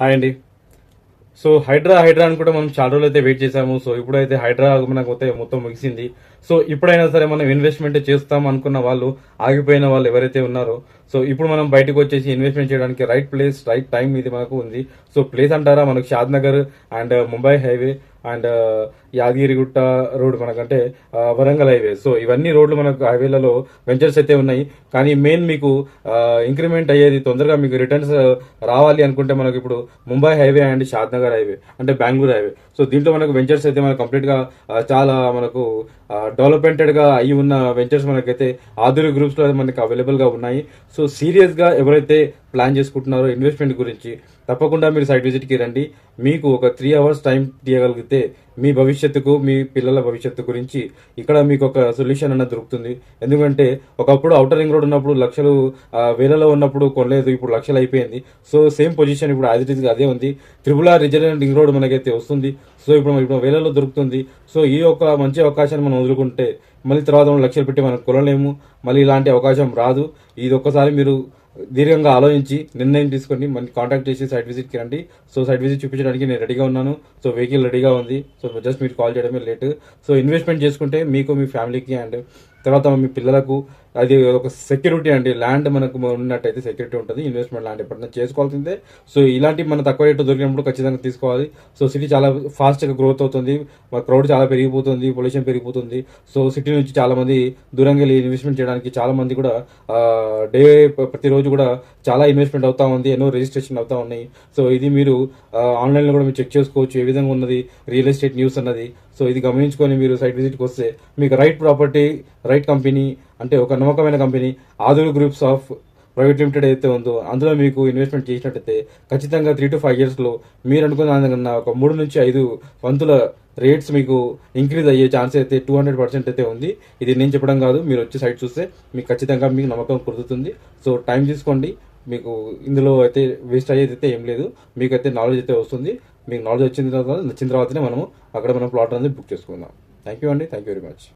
Hi అండి so Hydraa Hydraa అని కూడా మనం చాలా రోజులు అయితే వెయిట్ చేసాము సో ఇప్పుడైతే హైడ్రా మనకు అయితే మొత్తం ముగిసింది. సో ఇప్పుడైనా సరే మనం ఇన్వెస్ట్మెంట్ చేస్తాం అనుకున్న వాళ్ళు ఆగిపోయిన వాళ్ళు ఎవరైతే ఉన్నారో సో ఇప్పుడు మనం బయటకు వచ్చేసి ఇన్వెస్ట్మెంట్ చేయడానికి రైట్ ప్లేస్ రైట్ టైం ఇది మనకు ఉంది. సో ప్లేస్ అంటారా? మనకు Shad Nagar and uh, Mumbai highway and Yadagirigutta road మనకంటే వరంగల్ హైవే. సో ఇవన్నీ రోడ్లు మనకు హైవేలలో వెంచర్స్ అయితే ఉన్నాయి. కానీ మెయిన్ మీకు ఇంక్రిమెంట్ అయ్యేది తొందరగా మీకు రిటర్న్స్ రావాలి అనుకుంటే మనకు ఇప్పుడు Mumbai highway and Shadnagar highway అంటే బెంగళూరు హైవే. సో దీంట్లో మనకు వెంచర్స్ అయితే మనకు కంప్లీట్గా చాలా మనకు డెవలప్మెంటెడ్గా అయ్యి అయి ఉన్న వెంచర్స్ మనకైతే ఆధునిక గ్రూప్స్లో మనకి అవైలబుల్గా ఉన్నాయి. సో సీరియస్గా ఎవరైతే ప్లాన్ చేసుకుంటున్నారో ఇన్వెస్ట్మెంట్ గురించి తప్పకుండా మీరు సైట్ విజిట్కి రండి. మీకు ఒక త్రీ అవర్స్ టైం తీయగలిగితే మీ భవిష్యత్తుకు మీ పిల్లల భవిష్యత్తు గురించి ఇక్కడ మీకు ఒక సొల్యూషన్ అన్నది దొరుకుతుంది. ఎందుకంటే ఒకప్పుడు అవుటర్ రింగ్ రోడ్ ఉన్నప్పుడు లక్షలు వేలలో ఉన్నప్పుడు కొనలేదు ఇప్పుడు లక్షలు అయిపోయింది. సో సేమ్ పొజిషన్ ఇప్పుడు యాజ్ ఇట్ ఈస్ అదే ఉంది. Triple R regional ring road మనకైతే వస్తుంది. సో ఇప్పుడు ఇప్పుడు వేలలో దొరుకుతుంది. సో ఈ యొక్క మంచి అవకాశాన్ని మనం వదులుకుంటే మళ్ళీ తర్వాత లక్షలు పెట్టి మనం కొనలేము. మళ్ళీ ఇలాంటి అవకాశం రాదు. ఇది ఒక్కసారి మీరు దీర్ఘంగా ఆలోచించి నిర్ణయం తీసుకొని మళ్ళీ కాంటాక్ట్ చేసి సైట్ విజిట్కి రండి. సో సైట్ విజిట్ చూపించడానికి నేను రెడీగా ఉన్నాను. సో వెహికల్ రెడీగా ఉంది. సో జస్ట్ మీరు కాల్ చేయడమే లేట్ సో ఇన్వెస్ట్మెంట్ చేసుకుంటే మీకు మీ ఫ్యామిలీకి అండ్ తర్వాత మీ పిల్లలకు అది ఒక సెక్యూరిటీ అండి. ల్యాండ్ మనకు ఉన్నట్టయితే సెక్యూరిటీ ఉంటుంది. ఇన్వెస్ట్మెంట్ ల్యాండ్ ఎప్పుడైనా చేసుకోవాల్సిందే. సో ఇలాంటి మన తక్కువ రేటు దొరికినప్పుడు ఖచ్చితంగా తీసుకోవాలి. సో సిటీ చాలా ఫాస్ట్గా గ్రోత్ అవుతుంది. మన క్రౌడ్ చాలా పెరిగిపోతుంది. పొల్యూషన్ పెరిగిపోతుంది. సో సిటీ నుంచి చాలా మంది దూరంగా వెళ్ళి ఇన్వెస్ట్మెంట్ చేయడానికి చాలామంది కూడా డే ప్రతిరోజు కూడా చాలా ఇన్వెస్ట్మెంట్ అవుతా ఉంది. ఎన్నో రిజిస్ట్రేషన్ అవుతా ఉన్నాయి. సో ఇది మీరు ఆన్లైన్లో కూడా మీరు చెక్ చేసుకోవచ్చు. ఏ విధంగా ఉన్నది? రియల్ ఎస్టేట్ న్యూస్ అన్నది. సో ఇది గమనించుకొని మీరు సైట్ విజిట్కి వస్తే మీకు రైట్ ప్రాపర్టీ రైట్ కంపెనీ అంటే ఒక నమ్మకమైన కంపెనీ ఆధునిక గ్రూప్స్ ఆఫ్ ప్రైవేట్ లిమిటెడ్ అయితే ఉందో అందులో మీకు ఇన్వెస్ట్మెంట్ చేసినట్టయితే ఖచ్చితంగా త్రీ టు ఫైవ్ ఇయర్స్లో మీరు అనుకున్న దానికన్నా ఒక మూడు నుంచి ఐదు వంతుల రేట్స్ మీకు ఇంక్రీజ్ అయ్యే ఛాన్స్ అయితే టూ హండ్రెడ్ పర్సెంట్ అయితే ఉంది. ఇది నేను చెప్పడం కాదు మీరు వచ్చి సైట్ చూస్తే మీకు ఖచ్చితంగా మీకు నమ్మకం కుదురుతుంది. సో టైం తీసుకోండి. మీకు ఇందులో అయితే వేస్ట్ అయ్యేది అయితే ఏం లేదు. మీకు అయితే నాలెడ్జ్ అయితే వస్తుంది. మీకు నాలెడ్జ్ వచ్చిన తర్వాత నచ్చిన తర్వాతనే మనము అక్కడ మనం ప్లాట్ అనేది బుక్ చేసుకుందాం. థ్యాంక్ యూ అండి. Thank you very much